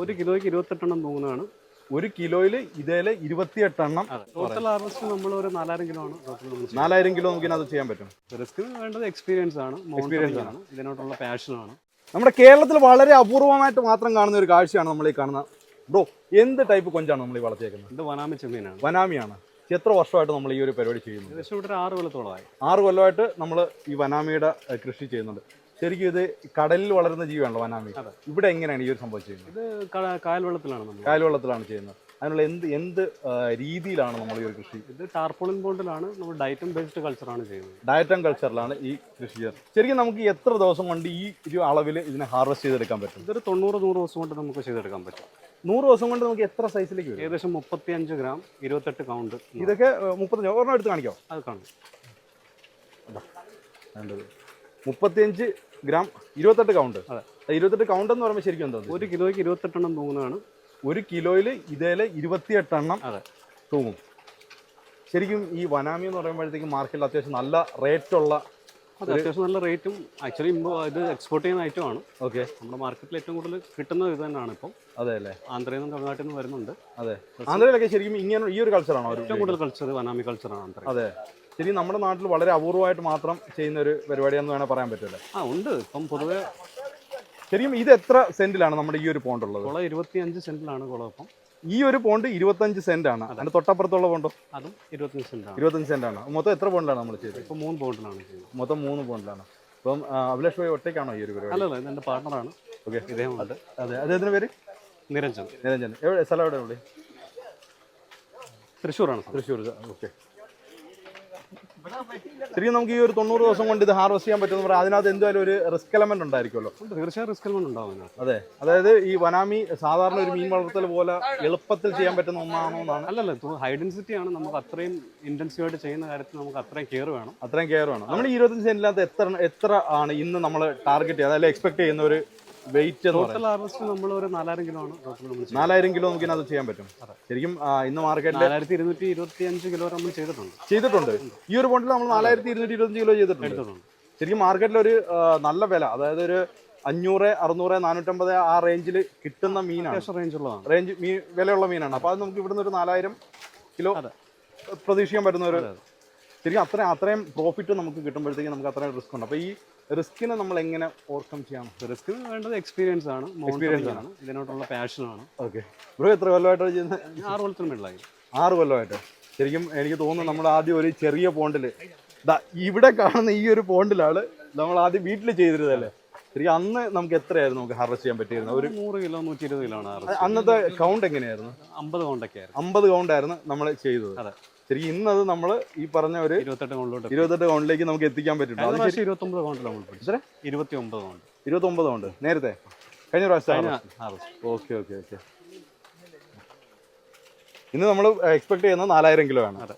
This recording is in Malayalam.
ഒരു കിലോയ്ക്ക് ഇരുപത്തെട്ടെണ്ണം തൂങ്ങുന്നതാണ്. ഒരു കിലോയിൽ ഇതേൽ ഇരുപത്തിയെട്ടെണ്ണം. ടോട്ടൽ ഹാർവസ്റ്റ് നമ്മൾ ഒരു നാലായിരം കിലോ ആണ് ടോട്ടൽ നമ്മൾ നാലായിരം കിലോ നമുക്ക് അത് ചെയ്യാൻ പറ്റും. റിസ്ക് വേണ്ടത് എക്സ്പീരിയൻസ് ആണ് എക്സ്പീരിയൻസ് ആണ്. ഇതിനോട്ടുള്ള പാഷനാണ് നമ്മുടെ കേരളത്തിൽ വളരെ അപൂർവമായിട്ട് മാത്രം കാണുന്ന ഒരു കാഴ്ചയാണ് നമ്മൾ ഈ കാണുന്ന. ബ്രോ എന്ത് ടൈപ്പ് കൊഞ്ചാണ് നമ്മൾ ഈ വളർത്തിയേക്കുന്നത്? ഇത് വനാമി ചെമ്മീനാണ്. വനാമിയാണ്. എത്ര വർഷമായിട്ട് നമ്മൾ ഈ ഒരു പരിപാടി ചെയ്യുന്നത്? ഏകദേശം ഇവിടെ ഒരു ആറ് കൊല്ലത്തോളമായി. ആറ് കൊല്ലമായിട്ട് നമ്മൾ ഈ വനാമിയുടെ ഏഹ്, കൃഷി ചെയ്യുന്നുണ്ട്. ശരിക്കും ഇത് കടലിൽ വളരുന്ന ജീവിയാണല്ലോ വനാമി. ഇവിടെ എങ്ങനെയാണ് ഈ ഒരു സംഭവം ചെയ്യുന്നത്? ഇത് കായൽവെള്ളത്തിലാണ് കായൽ വെള്ളത്തിലാണ് നമ്മൾ കായൽവെള്ളത്തിലാണ് ചെയ്യുന്നത്. അതിനുള്ള എന്ത് എന്ത് രീതിയിലാണ് നമ്മൾ ഈ ഒരു കൃഷി? ഇത് ടാർപോളിൻ ബോണ്ടിലാണ് നമ്മൾ ഡയറ്റും ബേസ്ഡ് കൾച്ചറാണ് ചെയ്യുന്നത്. ഡയറ്റ് കൾച്ചറിലാണ് ഈ കൃഷി ചെയ്യുന്നത്. ശരിക്കും നമുക്ക് എത്ര ദിവസം കൊണ്ട് ഈ ഒരു അളവിൽ ഇതിനെ ഹാർവെസ്റ്റ് ചെയ്തെടുക്കാൻ പറ്റും? ഇതൊരു തൊണ്ണൂറ് നൂറ് ദിവസം കൊണ്ട് നമുക്ക് ചെയ്തെടുക്കാൻ പറ്റും. നൂറ് ദിവസം കൊണ്ട് നമുക്ക് എത്ര സൈസിലേക്ക് വരും? ഏകദേശം മുപ്പത്തി അഞ്ച് ഗ്രാം ഇരുപത്തെട്ട് കൗണ്ട് ഇതൊക്കെ മുപ്പത്തഞ്ച് ഒരെണ്ണം എടുത്ത് കാണിക്കാം? അത് കാണും. വേണ്ടത്. മുപ്പത്തിയഞ്ച് ഗ്രാം ഇരുപത്തെട്ട് കൗണ്ട് അതെ. ഇരുപത്തെട്ട് കൗണ്ട് എന്ന് പറയുമ്പോൾ ശരിക്കും എന്താ ഒരു കിലോയ്ക്ക് ഇരുപത്തെട്ടെണ്ണം തൂങ്ങുന്നതാണ് ഒരു കിലോയിൽ ഇതേലെ ഇരുപത്തിയെട്ടെണ്ണം അതെ. തൂങ്ങും. ശരിക്കും ഈ വനാമി എന്ന് പറയുമ്പോഴത്തേക്കും മാർക്കറ്റിൽ അത്യാവശ്യം നല്ല റേറ്റുള്ള അത് അത്യാവശ്യം നല്ല റേറ്റും ആക്ച്വലി ഇത് എക്സ്പോർട്ട് ചെയ്യുന്ന ഐറ്റം ആണ്. ഓക്കെ നമ്മുടെ മാർക്കറ്റിൽ ഏറ്റവും കൂടുതൽ കിട്ടുന്ന ഇത് തന്നെയാണ് ഇപ്പം. അതെ അല്ലേ? ആന്ധ്രയിൽ നിന്നും തമിഴ്നാട്ടിൽ നിന്നും വരുന്നുണ്ട്. അതെ. ആന്ധ്രയിലൊക്കെ ശരിക്കും ഇങ്ങനെ ഈ ഒരു കൾച്ചറാണോ ഏറ്റവും കൂടുതൽ കൾച്ചർ വനാമി കൾച്ചറാണ് ആന്ധ്ര അതെ. ശരി നമ്മുടെ നാട്ടിൽ വളരെ അപൂർവമായിട്ട് മാത്രം ചെയ്യുന്ന ഒരു പരിപാടിയാണെന്ന് വേണേൽ പറയാൻ പറ്റില്ല? ആ ഉണ്ട്. ഇപ്പം പൊതുവെ ശരിക്കും ഇത് എത്ര സെന്റിലാണ് നമ്മുടെ ഈ ഒരു പോണ്ട് ഉള്ളത്? കുളം ഇരുപത്തി അഞ്ച് സെന്റിലാണ് കുളം ഇപ്പം. ഈ ഒരു പോണ്ട് ഇരുപത്തഞ്ച് സെന്റ് ആണ് അതിന്റെ തൊട്ടപ്പുറത്തുള്ള പോണ്ടോ അതും ഇരുപത്തഞ്ച് സെന്റാണ്. ഇരുപത്തഞ്ച് സെന്റ് ആണ് മൊത്തം എത്ര പോണ്ടാണ് നമ്മൾ ചെയ്തത്? ഇപ്പം മൂന്ന് പോണ്ടിലാണ് ചെയ്തത് മൊത്തം മൂന്ന് പോണ്ടിലാണ് അപ്പം അഭിലാഷ് ഭായി ഒറ്റയ്ക്കാണോ ഈ ഒരു പരിപാടി? അല്ലല്ല എന്റെ പാർട്ണറാണ് ഓക്കെ. ഇദ്ദേഹം ഉണ്ട് അതെ അദ്ദേഹത്തിന്റെ പേര്? നിരഞ്ജൻ. നിരഞ്ജൻ. എവിടെ സ്ഥലം എവിടെ തൃശ്ശൂരാണ് തൃശ്ശൂർ. ഓക്കെ. ശരിക്കും നമുക്ക് ഈ ഒരു തൊണ്ണൂറ് ദിവസം കൊണ്ട് ഇത് ഹാർവസ്റ്റ് ചെയ്യാൻ പറ്റുമെന്ന് പറയാം അതിനകത്ത് എന്തായാലും ഒരു റിസ്ക് എലമെന്റ് ഉണ്ടായിരിക്കുമല്ലോ. ഉണ്ട്. തീർച്ചയായും റിസ്ക് എലമെന്റ് ഉണ്ടാവും. അതെ. അതായത് ഈ വനാമി സാധാരണ ഒരു മീൻ വളർത്തൽ പോലെ എളുപ്പത്തിൽ ചെയ്യാൻ പറ്റുന്ന ഒന്നാണോ എന്നാണ്. അല്ലല്ല ഹൈ ഡെൻസിറ്റി ആണ്. നമുക്ക് അത്രയും ഇന്റൻസീവ് ആയിട്ട് ചെയ്യുന്ന കാര്യത്തിൽ നമുക്ക് അത്രയും കെയർ വേണം. അത്രയും കെയർ വേണം. നമ്മൾ ഈ ഇരുപത്തഞ്ച് സെന്റിനകത്ത് എത്ര എത്ര ആണ് ഇന്ന് നമ്മൾ ടാർഗറ്റ് ചെയ്യുന്നത്? അതായത് എക്സ്പെക്ട് ചെയ്യുന്ന ഒരു വെയിറ്റ് ടോട്ടൽ ഹാർവസ്റ്റ് നമ്മൾ ഒരു നാലായിരം കിലോ ആണ് ടോട്ടൽ നമ്മൾ നാലായിരം കിലോ നമുക്ക് അത് ചെയ്യാൻ പറ്റും. ശരിക്കും ഇന്ന് മാർക്കറ്റിൽ നാലായിരത്തി ഇരുന്നൂറ്റി ഇരുപത്തി അഞ്ച് കിലോ നമ്മൾ ചെയ്തിട്ടുണ്ട്. ചെയ്തിട്ടുണ്ട്. ഈ ഒരു പോണ്ടിൽ നമ്മൾ നാലായിരത്തി ഇരുന്നൂറ്റി ഇരുപത്തഞ്ച് കിലോ ചെയ്തിട്ടുണ്ട്. ശരിക്കും മാർക്കറ്റിൽ ഒരു നല്ല വില അതായത് ഒരു അഞ്ഞൂറ് അറുന്നൂറ് നാനൂറ്റമ്പത് ആ റേഞ്ചിൽ കിട്ടുന്ന മീനാണ്. അത്യാവശ്യം റേഞ്ച് റേഞ്ച് മീൻ വിലയുള്ള മീനാണ്. അപ്പോൾ അത് നമുക്ക് ഇവിടുന്ന് ഒരു നാലായിരം കിലോ. പ്രതീക്ഷിക്കാൻ പറ്റുന്ന ഒരു. ശരിക്കും അത്രയും അത്രയും പ്രോഫിറ്റ് നമുക്ക് കിട്ടുമ്പോഴത്തേക്കും നമുക്ക് അത്രയും റിസ്ക് ഉണ്ട്. അപ്പോൾ ഈ റിസ്കിനെ നമ്മൾ എങ്ങനെ ഓവർകം ചെയ്യാം? റിസ്ക് വേണ്ടത് എക്സ്പീരിയൻസ് ആണ്. എക്സ്പീരിയൻസ് ആണ്. ഇതിനോട്ടുള്ള പാഷനാണ് ഓക്കെ ബ്രോ എത്ര കൊല്ലമായിട്ടാണ് ചെയ്യുന്നത്? ആറ് കൊല്ലത്തിന് മേളിലായി ആറ് കൊല്ലമായിട്ട്. ശരിക്കും എനിക്ക് തോന്നുന്നു നമ്മൾ ആദ്യം ഒരു ചെറിയ പോണ്ടിൽ ഇവിടെ കാണുന്ന ഈ ഒരു പോണ്ടിലാണ് നമ്മൾ ആദ്യം വീട്ടിൽ ചെയ്തിരുന്നതല്ലേ? ശരിക്കും അന്ന് നമുക്ക് എത്രയായിരുന്നു നമുക്ക് ഹാർവസ്റ്റ് ചെയ്യാൻ പറ്റിയിരുന്നത്? ഒരു നൂറ് കിലോ നൂറ്റി ഇരുപത് കിലോ ആണ് അന്നത്തെ കൗണ്ട് എങ്ങനെയായിരുന്നു? അമ്പത് കൗണ്ടൊക്കെ ആയിരുന്നു. അമ്പത് കൗണ്ടായിരുന്നു നമ്മൾ ചെയ്തത്. അതെ. ശരിക്കും ഇന്നത് നമ്മൾ ഈ പറഞ്ഞ ഒരു ഇരുപത്തെട്ട് കൗണ്ടിലോട്ട് ഇരുപത്തെട്ട് കൗണ്ടിലേക്ക് നമുക്ക് എത്തിക്കാൻ പറ്റുള്ളൂ ഇരുപത്തി ഒമ്പത് ഇരുപത്തി കൗണ്ട് നേരത്തെ? കഴിഞ്ഞ പ്രാവശ്യം ഓക്കെ ഓക്കെ ഓക്കെ. ഇന്ന് നമ്മൾ എക്സ്പെക്ട് ചെയ്യുന്നത് നാലായിരം കിലോ ആണ്. അതെ.